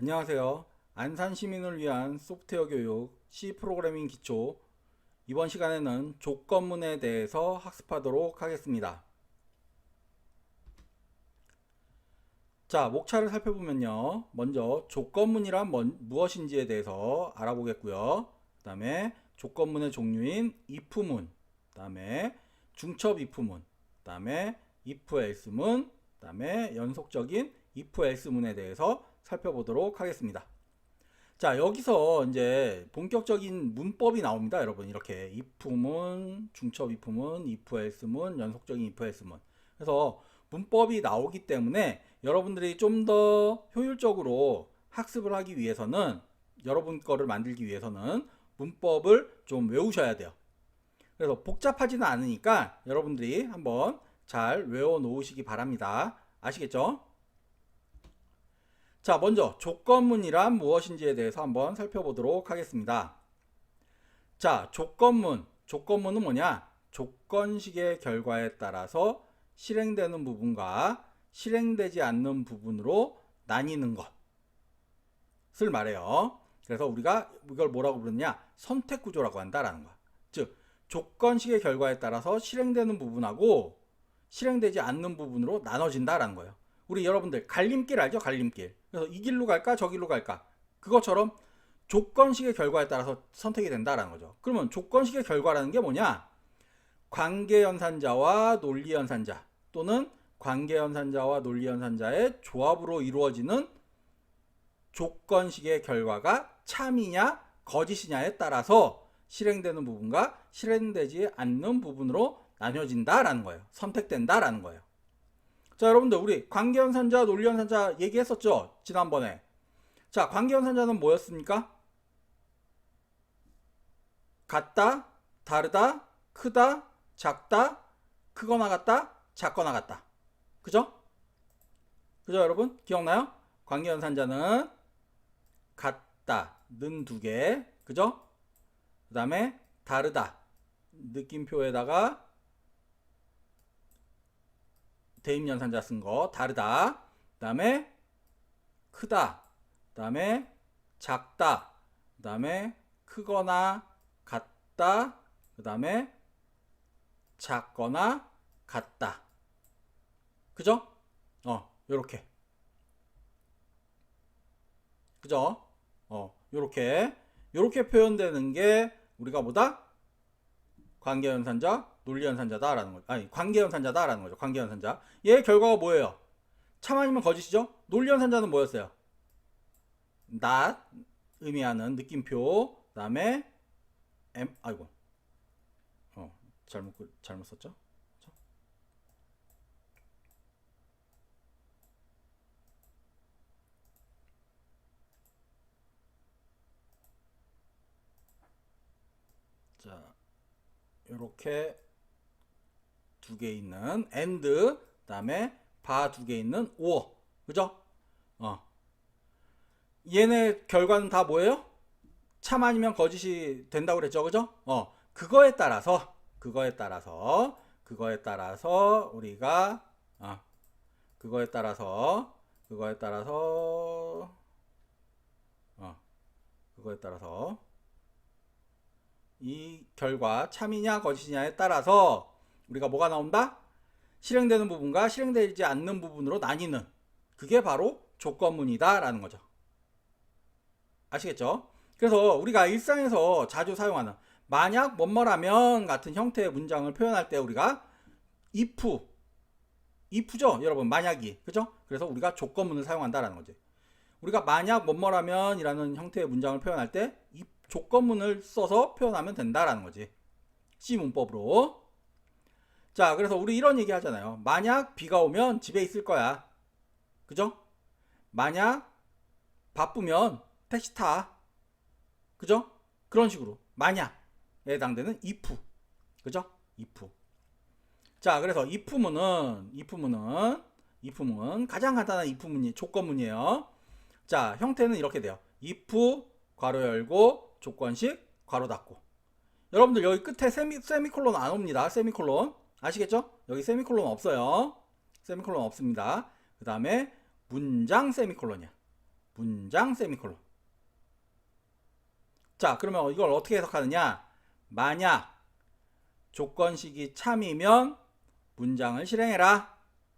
안녕하세요. 안산 시민을 위한 소프트웨어 교육 C 프로그래밍 기초 이번 시간에는 조건문에 대해서 학습하도록 하겠습니다. 자, 목차를 살펴보면요. 먼저 조건문이란 뭔- 무엇인지에 대해서 알아보겠고요. 그 다음에 조건문의 종류인 if문, 그 다음에 중첩 if문, 그 다음에 if else문, 그 다음에 연속적인 if else문에 대해서 살펴보도록 하겠습니다. 자, 여기서 이제 본격적인 문법이 나옵니다, 여러분. 이렇게 if문, 중첩 if문, if else문, 연속적인 if else문. 그래서 문법이 나오기 때문에 여러분들이 좀 더 효율적으로 학습을 하기 위해서는 여러분 거를 만들기 위해서는 문법을 좀 외우셔야 돼요. 그래서 복잡하지는 않으니까 여러분들이 한번 잘 외워 놓으시기 바랍니다. 아시겠죠? 자, 먼저 조건문이란 무엇인지에 대해서 한번 살펴보도록 하겠습니다. 자, 조건문. 조건문은 뭐냐? 조건식의 결과에 따라서 실행되는 부분과 실행되지 않는 부분으로 나뉘는 것을 말해요. 그래서 우리가 이걸 뭐라고 부르느냐? 선택 구조라고 한다라는 거야. 즉, 조건식의 결과에 따라서 실행되는 부분하고 실행되지 않는 부분으로 나눠진다라는 거예요. 우리 여러분들 갈림길 알죠? 갈림길. 그래서 이 길로 갈까? 저 길로 갈까? 그것처럼 조건식의 결과에 따라서 선택이 된다라는 거죠. 그러면 조건식의 결과라는 게 뭐냐? 관계연산자와 논리연산자 또는 관계연산자와 논리연산자의 조합으로 이루어지는 조건식의 결과가 참이냐 거짓이냐에 따라서 실행되는 부분과 실행되지 않는 부분으로 나뉘어진다라는 거예요. 선택된다라는 거예요. 자, 여러분들 우리 관계연산자, 논리연산자 얘기했었죠? 지난번에. 자, 관계연산자는 뭐였습니까? 같다, 다르다, 크다, 작다, 크거나 같다, 작거나 같다. 그죠? 그죠, 여러분? 기억나요? 관계연산자는 같다 는 두 개. 그죠? 그 다음에 다르다. 느낌표에다가 대입연산자 쓴 거 다르다. 그 다음에 크다. 그 다음에 작다. 그 다음에 크거나 같다. 그 다음에 작거나 같다. 그죠? 어, 요렇게. 그죠? 어, 요렇게. 요렇게 표현되는 게 우리가 뭐다? 관계연산자, 논리연산자다라는 거죠. 아니, 관계연산자다라는 거죠. 관계연산자. 얘 결과가 뭐예요? 참 아니면 거짓이죠? 논리연산자는 뭐였어요? not 의미하는 느낌표. 그다음에 m 아이고. 어, 잘못 글- 잘못 썼죠? 요렇게 두 개 있는 and 그다음에 바 두 개 있는 or 그죠? 어. 얘네 결과는 다 뭐예요? 참 아니면 거짓이 된다고 그랬죠. 그죠? 어. 그거에 따라서 그거에 따라서 그거에 따라서 우리가 어. 그거에 따라서 그거에 따라서 어. 그거에 따라서 이 결과 참이냐 거짓이냐에 따라서 우리가 뭐가 나온다? 실행되는 부분과 실행되지 않는 부분으로 나뉘는 그게 바로 조건문이다라는 거죠. 아시겠죠? 그래서 우리가 일상에서 자주 사용하는 만약 뭐뭐라면 같은 형태의 문장을 표현할 때 우리가 if if죠, 여러분 만약이 그죠? 그래서 우리가 조건문을 사용한다라는 거지. 우리가 만약 뭐뭐라면이라는 형태의 문장을 표현할 때 이 조건문을 써서 표현하면 된다라는 거지. C 문법으로. 자, 그래서 우리 이런 얘기 하잖아요. 만약 비가 오면 집에 있을 거야. 그죠? 만약 바쁘면 택시 타. 그죠? 그런 식으로. 만약에 해당되는 if. 그죠? if. 자, 그래서 if문은 if문은 if문 가장 간단한 if문이 조건문이에요. 자, 형태는 이렇게 돼요. if 괄호 열고 조건식 괄호 닫고. 여러분들 여기 끝에 세미 세미콜론 안 옵니다. 세미콜론. 아시겠죠? 여기 세미콜론 없어요. 세미콜론 없습니다. 그 다음에 문장 세미콜론이야. 문장 세미콜론. 자, 그러면 이걸 어떻게 해석하느냐? 만약 조건식이 참이면 문장을 실행해라.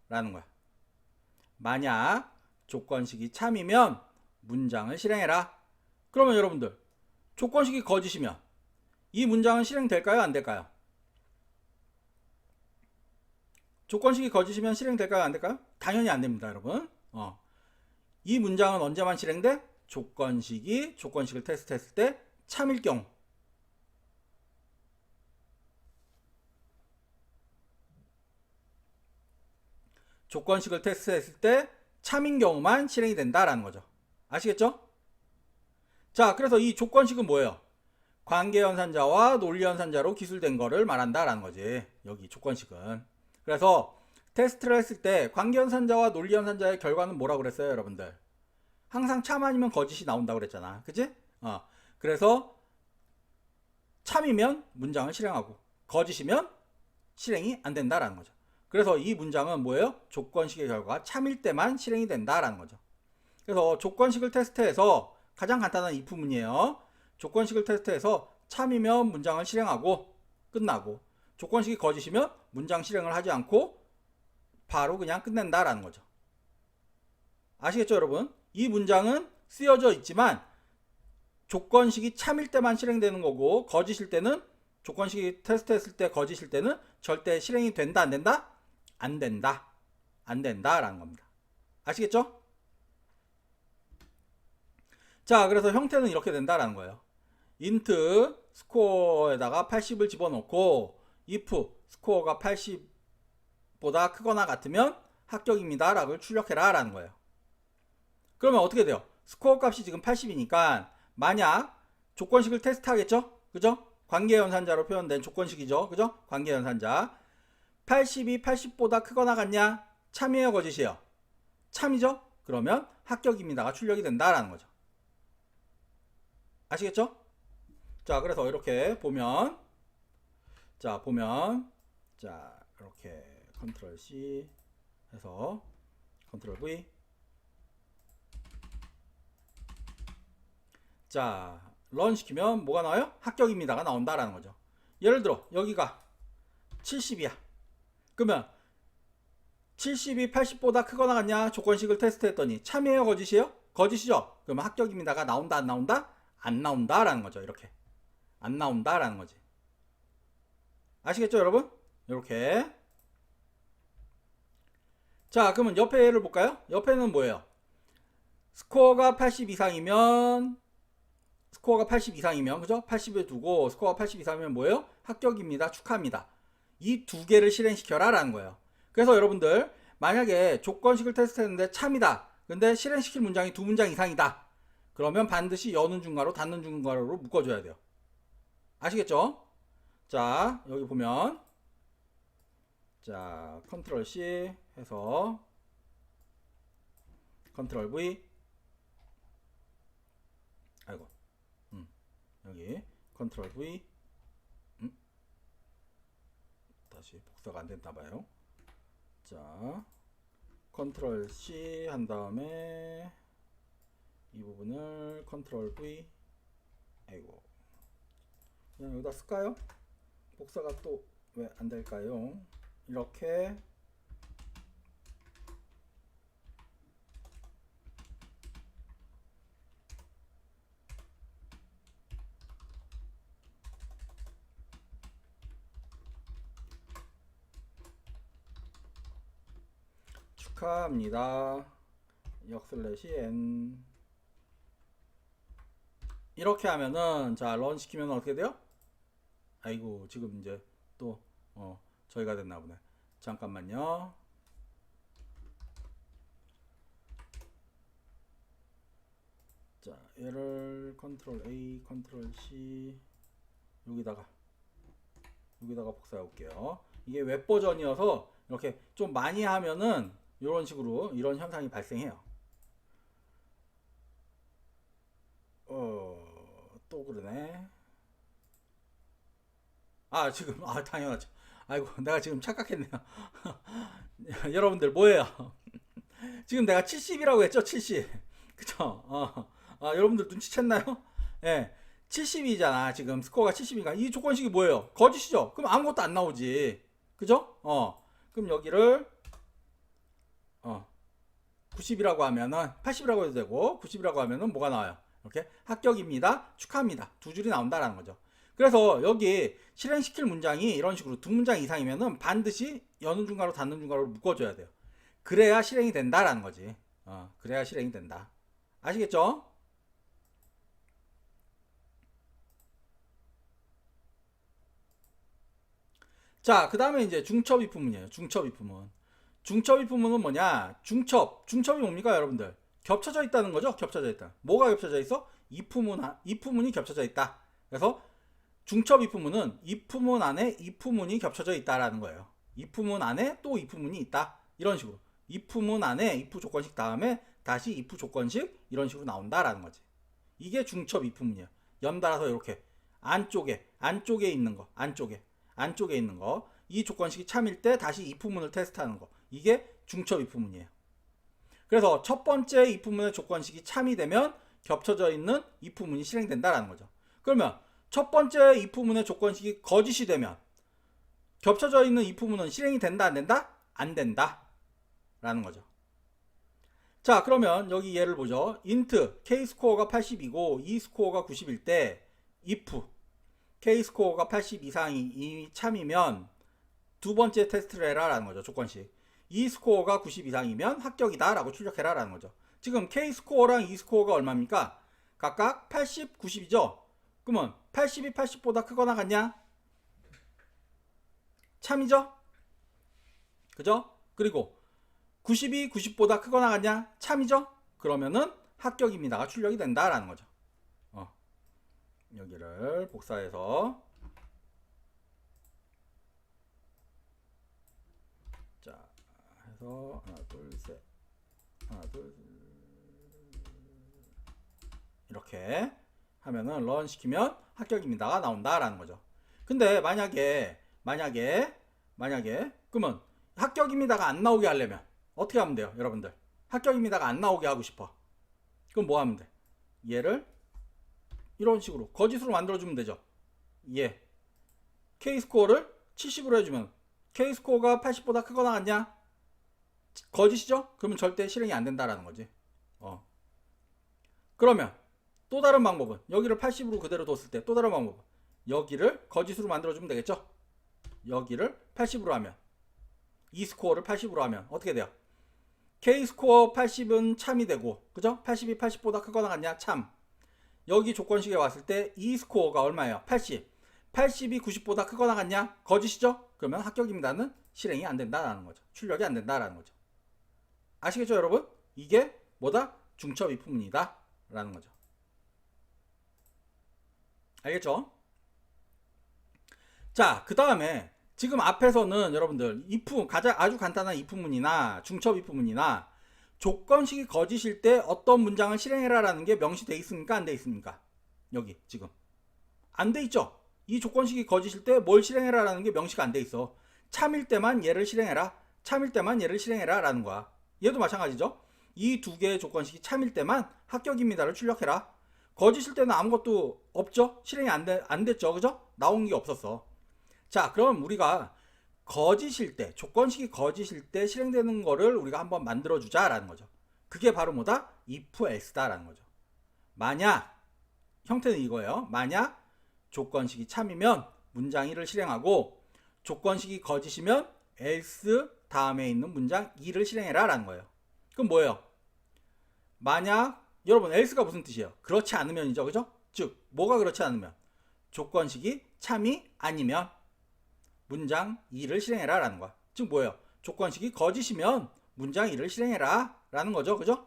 라는 거야. 만약 조건식이 참이면 문장을 실행해라. 그러면 여러분들, 조건식이 거짓이면 이 문장은 실행될까요? 안 될까요? 조건식이 거짓이면 실행될까요? 안 될까요? 당연히 안 됩니다, 여러분. 어. 이 문장은 언제만 실행돼? 조건식이 조건식을 테스트했을 때 참일 경우. 조건식을 테스트했을 때 참인 경우만 실행이 된다라는 거죠. 아시겠죠? 자, 그래서 이 조건식은 뭐예요? 관계연산자와 논리연산자로 기술된 거를 말한다라는 거지. 여기 조건식은. 그래서 테스트를 했을 때 관계연산자와 논리연산자의 결과는 뭐라고 그랬어요, 여러분들? 항상 참 아니면 거짓이 나온다고 그랬잖아. 그치? 어. 그래서 참이면 문장을 실행하고 거짓이면 실행이 안 된다라는 거죠. 그래서 이 문장은 뭐예요? 조건식의 결과가 참일 때만 실행이 된다라는 거죠. 그래서 조건식을 테스트해서 가장 간단한 if문이에요. 조건식을 테스트해서 참이면 문장을 실행하고 끝나고 조건식이 거짓이면 문장 실행을 하지 않고 바로 그냥 끝낸다라는 거죠. 아시겠죠, 여러분? 이 문장은 쓰여져 있지만 조건식이 참일 때만 실행되는 거고 거짓일 때는 조건식이 테스트했을 때 거짓일 때는 절대 실행이 된다 안 된다? 안 된다. 안 된다라는 겁니다. 아시겠죠? 자, 그래서 형태는 이렇게 된다라는 거예요. int 스코어에다가 80을 집어넣고 if 스코어가 80보다 크거나 같으면 합격입니다 라고 출력해라 라는 거예요. 그러면 어떻게 돼요? 스코어 값이 지금 80이니까 만약 조건식을 테스트하겠죠? 그죠? 관계연산자로 표현된 조건식이죠. 그죠? 관계연산자 80이 80보다 크거나 같냐? 참이에요 거짓이에요? 참이죠? 그러면 합격입니다가 출력이 된다라는 거죠. 아시겠죠? 자, 그래서 이렇게 보면 자, 보면 자, 이렇게 컨트롤 C 해서 컨트롤 V 자, 런 시키면 뭐가 나와요? 합격입니다가 나온다라는 거죠. 예를 들어 여기가 70이야. 그러면 70이 80보다 크거나 같냐? 조건식을 테스트했더니 참이에요, 거짓이에요? 거짓이죠. 그러면 합격입니다가 나온다, 안 나온다? 안 나온다라는 거죠. 이렇게 안 나온다라는 거지. 아시겠죠, 여러분? 이렇게. 자, 그러면 옆에 를 볼까요? 옆에는 뭐예요? 스코어가 80 이상이면 스코어가 80 이상이면 그죠? 80을 두고 스코어가 80 이상이면 뭐예요? 합격입니다. 축하합니다. 이 두 개를 실행시켜라 라는 거예요. 그래서 여러분들 만약에 조건식을 테스트했는데 참이다. 근데 실행시킬 문장이 두 문장 이상이다. 그러면 반드시 여는 중괄호 닫는 중괄호로 묶어줘야 돼요. 아시겠죠? 자 여기 보면 자 컨트롤 C 해서 컨트롤 V 아이고 음, 여기 컨트롤 V 음, 다시 복사가 안 됐나 봐요. 자 컨트롤 C 한 다음에 이 부분을 컨트롤 V 아이고 그냥 여기다 쓸까요? 복사가 또 왜 안 될까요? 이렇게 축하합니다. 역슬래시 n 이렇게 하면은 자 런 시키면 어떻게 돼요? 아이고 지금 이제 또 어, 저희가 됐나 보네. 잠깐만요. 자 얘를 컨트롤 A 컨트롤 C 여기다가 여기다가 복사해 볼게요. 이게 웹 버전이어서 이렇게 좀 많이 하면은 이런 식으로 이런 현상이 발생해요. 어, 또 그러네. 아, 지금, 아, 당연하죠. 아이고, 내가 지금 착각했네요. 여러분들, 뭐예요? 지금 내가 70이라고 했죠? 70. 그쵸? 어. 아, 여러분들 눈치챘나요? 예. 70이잖아. 지금 스코어가 70이니까 이 조건식이 뭐예요? 거짓이죠. 그럼 아무것도 안 나오지. 그죠? 어. 그럼 여기를 어. 90이라고 하면은 80이라고 해도 되고 90이라고 하면은 뭐가 나와요? 이렇게 합격입니다. 축하합니다. 두 줄이 나온다라는 거죠. 그래서 여기 실행시킬 문장이 이런 식으로 두 문장 이상이면은 반드시 여는 중괄호 닫는 중괄호를 묶어줘야 돼요. 그래야 실행이 된다라는 거지. 어, 그래야 실행이 된다. 아시겠죠? 자, 그 다음에 이제 중첩 입부문이에요. 중첩 입부문. 중첩 입부문은 뭐냐? 중첩. 중첩이 뭡니까, 여러분들? 겹쳐져 있다는 거죠? 겹쳐져 있다. 뭐가 겹쳐져 있어? 입부문, 입부문이 겹쳐져 있다. 그래서 중첩 입부문은 입부문 안에 입부문이 겹쳐져 있다라는 거예요. 입부문 안에 또 입부문이 있다. 이런 식으로. 입부문 안에 if 조건식 다음에 다시 if 조건식 이런 식으로 나온다라는 거지. 이게 중첩 입부문이야. 연달아서 이렇게 안쪽에 안쪽에 있는 거 안쪽에 안쪽에 있는 거 이 조건식이 참일 때 다시 if문을 테스트하는 거 이게 중첩 if문이에요. 그래서 첫 번째 if문의 조건식이 참이 되면 겹쳐져 있는 if문이 실행된다라는 거죠. 그러면 첫 번째 if문의 조건식이 거짓이 되면 겹쳐져 있는 if문은 실행이 된다 안 된다? 안 된다. 라는 거죠. 자, 그러면 여기 예를 보죠. int k 스코어가 80이고 e 스코어가 90일 때 if k 스코어가 80 이상이 이 참이면 두 번째 테스트를 해라 라는 거죠. 조건식. e 스코어가 90 이상이면 합격이다 라고 출력해라 라는 거죠. 지금 k 스코어랑 e 스코어가 얼마입니까? 각각 80, 90이죠. 그러면 80이 80보다 크거나 같냐? 참이죠? 그죠? 그리고 90이 90보다 크거나 같냐? 참이죠? 그러면은 합격입니다가 출력이 된다라는 거죠. 어. 여기를 복사해서 자 해서 하나 둘셋 하나 둘 이렇게 하면은 런 시키면 합격입니다가 나온다라는 거죠. 근데 만약에 만약에 만약에 그러면 합격입니다가 안 나오게 하려면 어떻게 하면 돼요, 여러분들? 합격입니다가 안 나오게 하고 싶어. 그럼 뭐 하면 돼? 얘를 이런 식으로 거짓으로 만들어 주면 되죠. 예. K 스코어를 70으로 해 주면 K 스코어가 80보다 크거나 같냐? 거짓이죠? 그러면 절대 실행이 안 된다라는 거지. 어. 그러면 또 다른 방법은 여기를 80으로 그대로 뒀을 때 또 다른 방법은 여기를 거짓으로 만들어주면 되겠죠? 여기를 80으로 하면 이 스코어를 80으로 하면 어떻게 돼요? K 스코어 80은 참이 되고 그죠? 80이 80보다 크거나 같냐? 참. 여기 조건식에 왔을 때 이 스코어가 얼마예요? 80. 80이 90보다 크거나 같냐? 거짓이죠? 그러면 합격입니다는 실행이 안 된다라는 거죠. 출력이 안 된다라는 거죠. 아시겠죠, 여러분? 이게 뭐다? 중첩 if문이다 라는 거죠. 알겠죠? 자, 그 다음에 지금 앞에서는 여러분들 if 가장 아주 간단한 if문이나 중첩 if문이나 조건식이 거짓일 때 어떤 문장을 실행해라라는 게 명시돼 있습니까? 안 돼 있습니까? 여기 지금 안 돼 있죠. 이 조건식이 거짓일 때 뭘 실행해라라는 게 명시가 안 돼 있어. 참일 때만 얘를 실행해라. 참일 때만 얘를 실행해라라는 거야. 얘도 마찬가지죠. 이 두 개의 조건식이 참일 때만 합격입니다를 출력해라. 거짓일 때는 아무것도 없죠. 실행이 안, 돼, 안 됐죠. 그죠? 나온 게 없었어. 자, 그럼 우리가 거짓일 때, 조건식이 거짓일 때 실행되는 거를 우리가 한번 만들어 주자라는 거죠. 그게 바로 뭐다? if else다라는 거죠. 만약 형태는 이거예요. 만약 조건식이 참이면 문장 1을 실행하고 조건식이 거짓이면 else 다음에 있는 문장 2를 실행해라 라는 거예요. 그럼 뭐예요? 만약 여러분 else가 무슨 뜻이에요? 그렇지 않으면이죠. 그죠? 즉 뭐가 그렇지 않으면 조건식이 참이 아니면 문장 2를 실행해라 라는 거야. 즉 뭐예요? 조건식이 거짓이면 문장 2를 실행해라 라는 거죠. 그죠?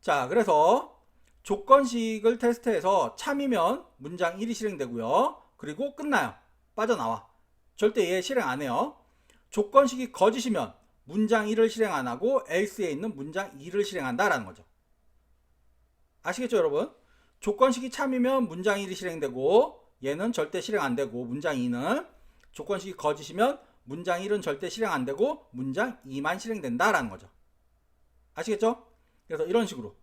자, 그래서 조건식을 테스트해서 참이면 문장 1이 실행되고요. 그리고 끝나요. 빠져나와. 절대 얘 실행 안 해요. 조건식이 거짓이면 문장 1을 실행 안 하고 else에 있는 문장 2를 실행한다라는 거죠. 아시겠죠, 여러분? 조건식이 참이면 문장 1이 실행되고 얘는 절대 실행 안 되고 문장 2는 조건식이 거짓이면 문장 1은 절대 실행 안 되고 문장 2만 실행된다라는 거죠. 아시겠죠? 그래서 이런 식으로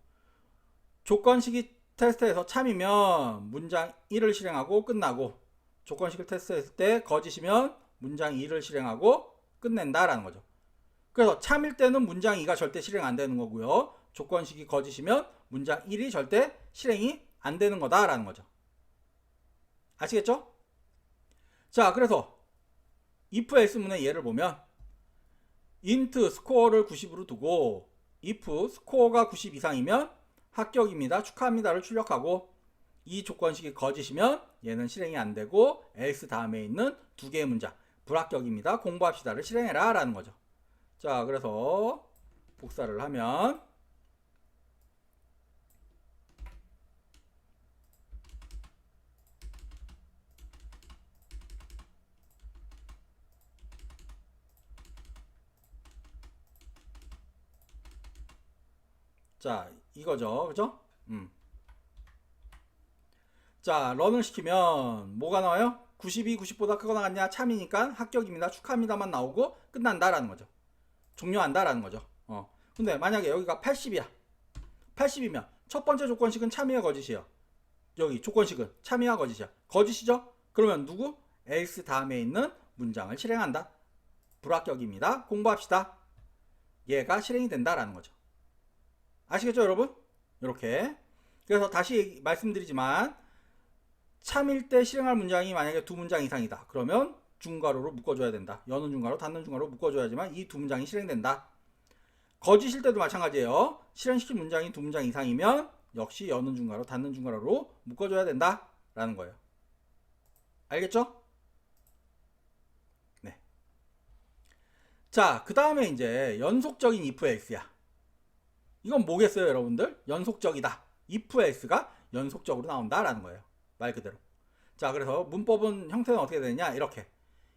조건식이 테스트에서 참이면 문장 1을 실행하고 끝나고 조건식을 테스트했을 때 거짓이면 문장 2를 실행하고 끝낸다라는 거죠. 그래서 참일 때는 문장 2가 절대 실행 안 되는 거고요. 조건식이 거짓이면 문장 1이 절대 실행이 안 되는 거다라는 거죠. 아시겠죠? 자, 그래서 if else문의 예를 보면 int 스코어를 90으로 두고 if 스코어가 90 이상이면 합격입니다. 축하합니다를 출력하고 이 조건식이 거짓이면 얘는 실행이 안 되고 else 다음에 있는 두 개의 문장 불합격입니다. 공부합시다를 실행해라 라는 거죠. 자, 그래서 복사를 하면 자, 이거죠. 그죠? 음. 자, 런을 시키면 뭐가 나와요? 90이 90보다 크거나 같냐? 참이니까 합격입니다. 축하합니다만 나오고 끝난다라는 거죠. 종료한다라는 거죠. 어. 근데 만약에 여기가 80이야. 80이면 첫 번째 조건식은 참이야 거짓이에요. 여기 조건식은 참이야 거짓이야. 거짓이죠? 그러면 누구? else 다음에 있는 문장을 실행한다. 불합격입니다. 공부합시다. 얘가 실행이 된다라는 거죠. 아시겠죠, 여러분? 이렇게. 그래서 다시 말씀드리지만 참일 때 실행할 문장이 만약에 두 문장 이상이다. 그러면 중괄호로 묶어줘야 된다. 여는 중괄호, 닫는 중괄호 묶어줘야지만 이 두 문장이 실행된다. 거짓일 때도 마찬가지예요. 실행시킨 문장이 두 문장 이상이면 역시 여는 중괄호, 닫는 중괄호로 묶어줘야 된다. 라는 거예요. 알겠죠? 네. 자, 그 다음에 이제 연속적인 if else야. 이건 뭐겠어요, 여러분들? 연속적이다. if else가 연속적으로 나온다라는 거예요. 말 그대로. 자, 그래서 문법은 형태는 어떻게 되느냐? 이렇게.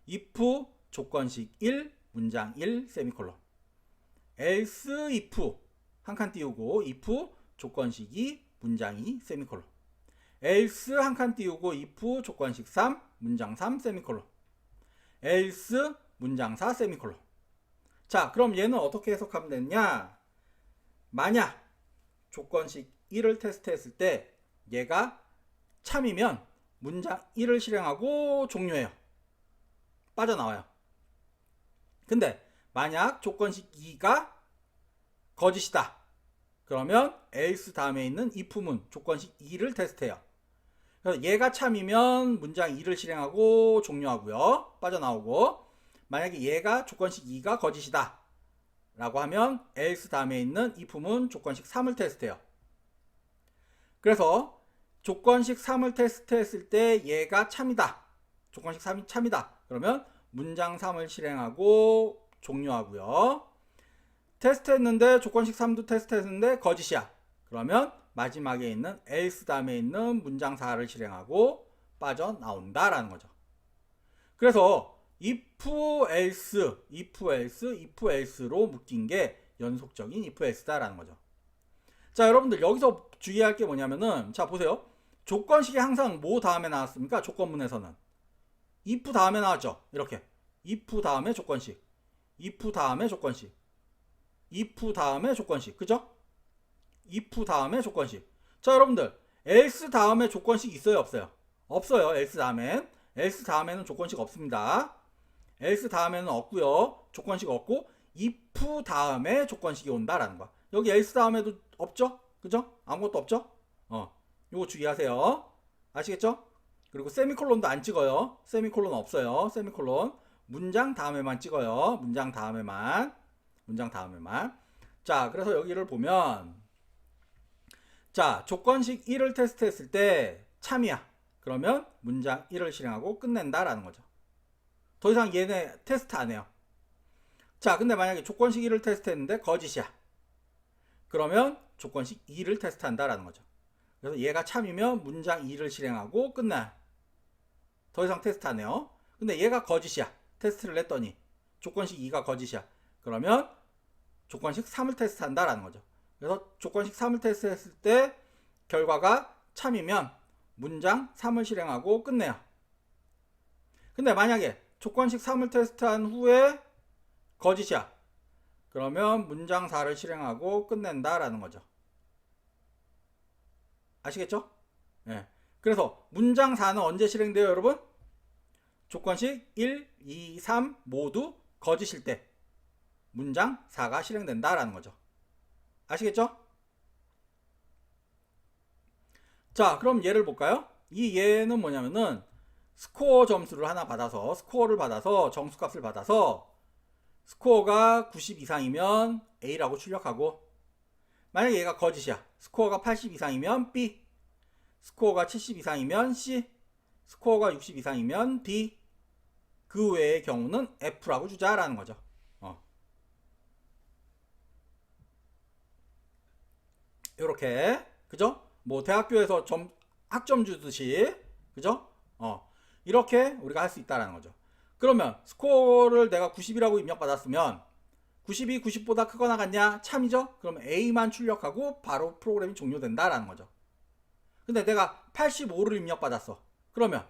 if 조건식 1, 문장 1, 세미콜론. else if 한 칸 띄우고 if 조건식 2, 문장 2, 세미콜론. else 한 칸 띄우고 if 조건식 3, 문장 3, 세미콜론. else 문장 4, 세미콜론. 자, 그럼 얘는 어떻게 해석하면 되느냐? 만약 조건식 1을 테스트했을 때 얘가 참이면 문장 1을 실행하고 종료해요. 빠져나와요. 근데 만약 조건식 2가 거짓이다. 그러면 else 다음에 있는 if문 조건식 2를 테스트해요. 그래서 얘가 참이면 문장 2를 실행하고 종료하고요. 빠져나오고 만약에 얘가 조건식 2가 거짓이다. 라고 하면 else 다음에 있는 if문 조건식 3을 테스트해요. 그래서 조건식 3을 테스트했을 때 얘가 참이다. 조건식 3이 참이다. 그러면 문장 3을 실행하고 종료하고요. 테스트했는데 조건식 3도 테스트했는데 거짓이야. 그러면 마지막에 있는 else 다음에 있는 문장 4를 실행하고 빠져나온다라는 거죠. 그래서 if else, if else, if else로 묶인 게 연속적인 if else다라는 거죠. 자, 여러분들 여기서 주의할 게 뭐냐면은 자, 보세요. 조건식이 항상 뭐 다음에 나왔습니까? 조건문에서는 if 다음에 나왔죠. 이렇게 if 다음에 조건식, if 다음에 조건식, if 다음에 조건식, 그죠? if 다음에 조건식. 자, 여러분들 else 다음에 조건식 있어요, 없어요? 없어요. else 다음엔 else 다음에는 조건식 없습니다. Else 다음에는 없고요. 조건식 없고 if 다음에 조건식이 온다라는 거야. 여기 else 다음에도 없죠? 그죠? 아무것도 없죠? 어. 요거 주의하세요. 아시겠죠? 그리고 세미콜론도 안 찍어요. 세미콜론 없어요. 세미콜론. 문장 다음에만 찍어요. 문장 다음에만. 문장 다음에만. 자, 그래서 여기를 보면 자, 조건식 1을 테스트했을 때 참이야. 그러면 문장 1을 실행하고 끝낸다라는 거죠. 더 이상 얘네 테스트 안 해요. 자, 근데 만약에 조건식 1을 테스트했는데 거짓이야. 그러면 조건식 2를 테스트한다라는 거죠. 그래서 얘가 참이면 문장 2를 실행하고 끝나. 더 이상 테스트 안 해요. 근데 얘가 거짓이야. 테스트를 했더니 조건식 2가 거짓이야. 그러면 조건식 3을 테스트한다라는 거죠. 그래서 조건식 3을 테스트했을 때 결과가 참이면 문장 3을 실행하고 끝내요. 근데 만약에 조건식 3을 테스트한 후에 거짓이야. 그러면 문장 4를 실행하고 끝낸다라는 거죠. 아시겠죠? 예. 그래서 문장 4는 언제 실행돼요, 여러분? 조건식 1, 2, 3 모두 거짓일 때 문장 4가 실행된다라는 거죠. 아시겠죠? 자, 그럼 예를 볼까요? 이 예는 뭐냐면은 스코어 점수를 하나 받아서 스코어를 받아서 정수값을 받아서 스코어가 90 이상이면 A라고 출력하고 만약 얘가 거짓이야. 스코어가 80 이상이면 B 스코어가 70 이상이면 C 스코어가 60 이상이면 D 그 외의 경우는 F라고 주자라는 거죠. 어. 요렇게 그죠? 뭐 대학교에서 점 학점 주듯이 그죠? 어. 이렇게 우리가 할 수 있다라는 거죠. 그러면 스코어를 내가 90이라고 입력받았으면 90이 90보다 크거나 같냐? 참이죠? 그럼 A만 출력하고 바로 프로그램이 종료된다라는 거죠. 근데 내가 85를 입력받았어. 그러면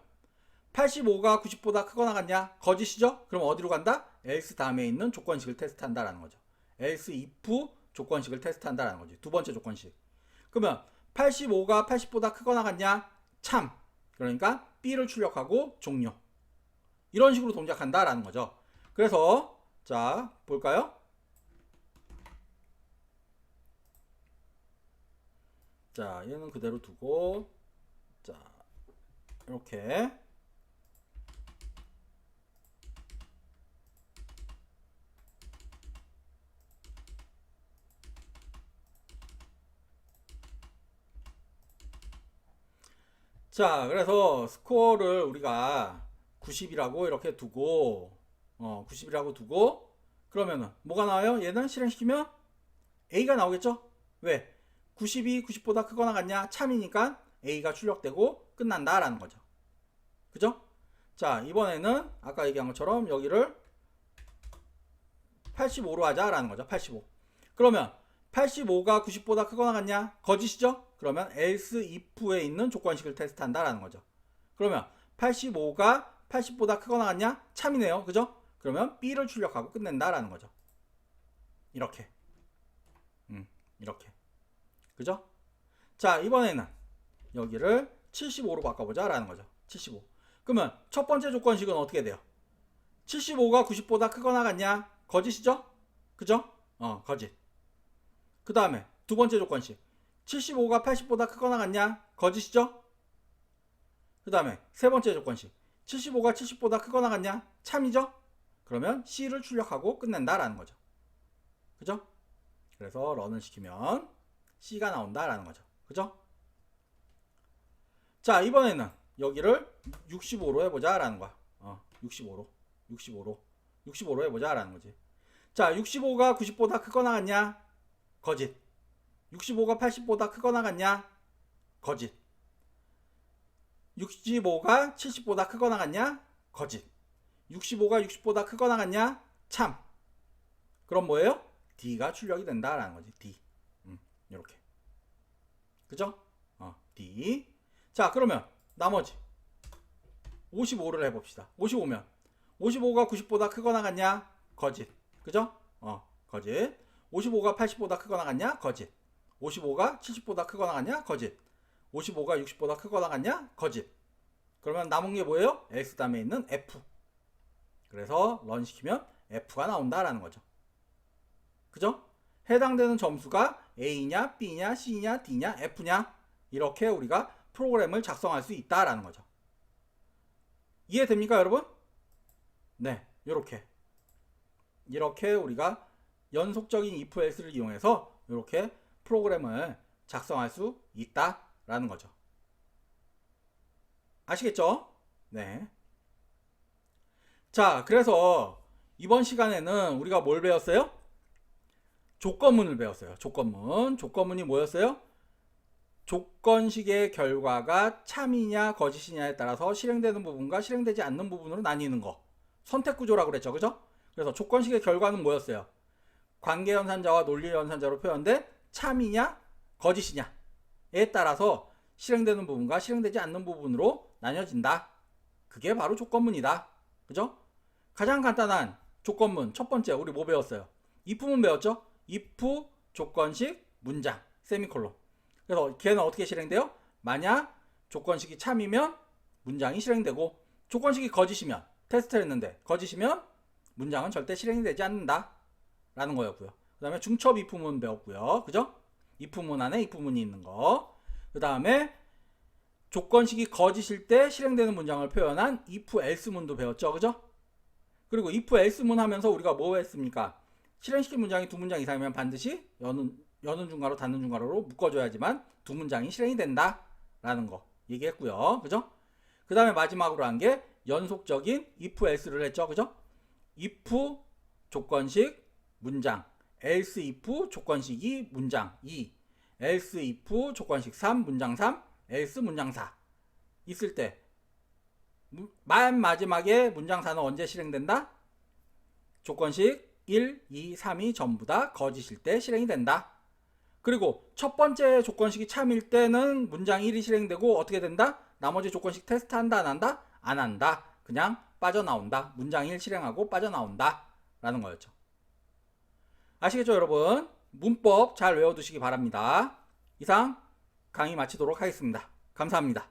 85가 90보다 크거나 같냐? 거짓이죠? 그럼 어디로 간다? else 다음에 있는 조건식을 테스트한다라는 거죠. else if 조건식을 테스트한다라는 거지. 두 번째 조건식. 그러면 85가 80보다 크거나 같냐? 참. 그러니까 B를 출력하고 종료. 이런 식으로 동작한다라는 거죠. 그래서 자, 볼까요? 자, 얘는 그대로 두고 자, 이렇게 자, 그래서 스코어를 우리가 90이라고 이렇게 두고 어, 90이라고 두고 그러면은 뭐가 나와요? 얘는 실행시키면 A가 나오겠죠? 왜? 90이 90보다 크거나 같냐? 참이니까 A가 출력되고 끝난다라는 거죠. 그죠? 자, 이번에는 아까 얘기한 것처럼 여기를 85로 하자라는 거죠. 85. 그러면 85가 90보다 크거나 같냐? 거짓이죠? 그러면 else if에 있는 조건식을 테스트한다라는 거죠. 그러면 85가 80보다 크거나 같냐? 참이네요. 그죠? 그러면 B를 출력하고 끝낸다라는 거죠. 이렇게. 음, 이렇게. 그죠? 자, 이번에는 여기를 75로 바꿔보자라는 거죠. 75. 그러면 첫 번째 조건식은 어떻게 돼요? 75가 90보다 크거나 같냐? 거짓이죠? 그죠? 어, 거짓. 그 다음에 두 번째 조건식. 75가 80보다 크거나 같냐? 거짓이죠? 그 다음에 세 번째 조건식. 75가 70보다 크거나 같냐? 참이죠? 그러면 C를 출력하고 끝낸다라는 거죠. 그죠? 그래서 런을 시키면 C가 나온다라는 거죠. 그죠? 자, 이번에는 여기를 65로 해보자라는 거야. 어, 65로. 65로. 65로 해보자라는 거지. 자, 65가 90보다 크거나 같냐? 거짓. 65가 80보다 크거나 같냐? 거짓. 65가 70보다 크거나 같냐? 거짓. 65가 60보다 크거나 같냐? 참. 그럼 뭐예요? D가 출력이 된다라는 거지. D. 음, 이렇게. 그죠? 어, D. 자, 그러면 나머지 55를 해봅시다. 55면 55가 90보다 크거나 같냐? 거짓. 그죠? 어, 거짓. 55가 80보다 크거나 같냐? 거짓. 55가 70보다 크거나 같냐? 거짓. 55가 60보다 크거나 같냐? 거짓. 그러면 남은 게 뭐예요? X 다음에 있는 F. 그래서 런 시키면 F가 나온다라는 거죠. 그죠? 해당되는 점수가 A냐, B냐, C냐, D냐, F냐 이렇게 우리가 프로그램을 작성할 수 있다라는 거죠. 이해됩니까, 여러분? 네, 이렇게 이렇게 우리가 연속적인 if else를 이용해서 이렇게 프로그램을 작성할 수 있다라는 거죠. 아시겠죠? 네. 자, 그래서 이번 시간에는 우리가 뭘 배웠어요? 조건문을 배웠어요. 조건문. 조건문이 뭐였어요? 조건식의 결과가 참이냐 거짓이냐에 따라서 실행되는 부분과 실행되지 않는 부분으로 나뉘는 거. 선택 구조라고 그랬죠. 그죠? 그래서 조건식의 결과는 뭐였어요? 관계 연산자와 논리 연산자로 표현된 참이냐 거짓이냐에 따라서 실행되는 부분과 실행되지 않는 부분으로 나뉘어진다. 그게 바로 조건문이다. 그죠? 가장 간단한 조건문 첫 번째 우리 뭐 배웠어요? if문 배웠죠? if 조건식 문장 세미콜론. 그래서 걔는 어떻게 실행돼요? 만약 조건식이 참이면 문장이 실행되고 조건식이 거짓이면 테스트를 했는데 거짓이면 문장은 절대 실행이 되지 않는다 라는 거였고요 그 다음에 중첩 이프문 배웠고요 그죠? 이프문 안에 이프문이 있는 거 그 다음에 조건식이 거짓일 때 실행되는 문장을 표현한 if else문도 배웠죠 그죠? 그리고 if else문 하면서 우리가 뭐 했습니까? 실행시킨 문장이 두 문장 이상이면 반드시 여는, 여는 중괄호 닫는 중괄호로 묶어줘야지만 두 문장이 실행이 된다 라는 거 얘기했고요 그죠? 그 다음에 마지막으로 한 게 연속적인 if else를 했죠 그죠? if 조건식 문장 else if 조건식이 문장 2 else if 조건식 3 문장 3 else 문장 4 있을 때 맨 마지막에 문장 4는 언제 실행된다? 조건식 1, 2, 3이 전부 다 거짓일 때 실행이 된다. 그리고 첫 번째 조건식이 참일 때는 문장 1이 실행되고 어떻게 된다? 나머지 조건식 테스트 한다 안 한다? 안 한다. 그냥 빠져나온다. 문장 1 실행하고 빠져나온다. 라는 거였죠. 아시겠죠, 여러분? 문법 잘 외워두시기 바랍니다. 이상 강의 마치도록 하겠습니다. 감사합니다.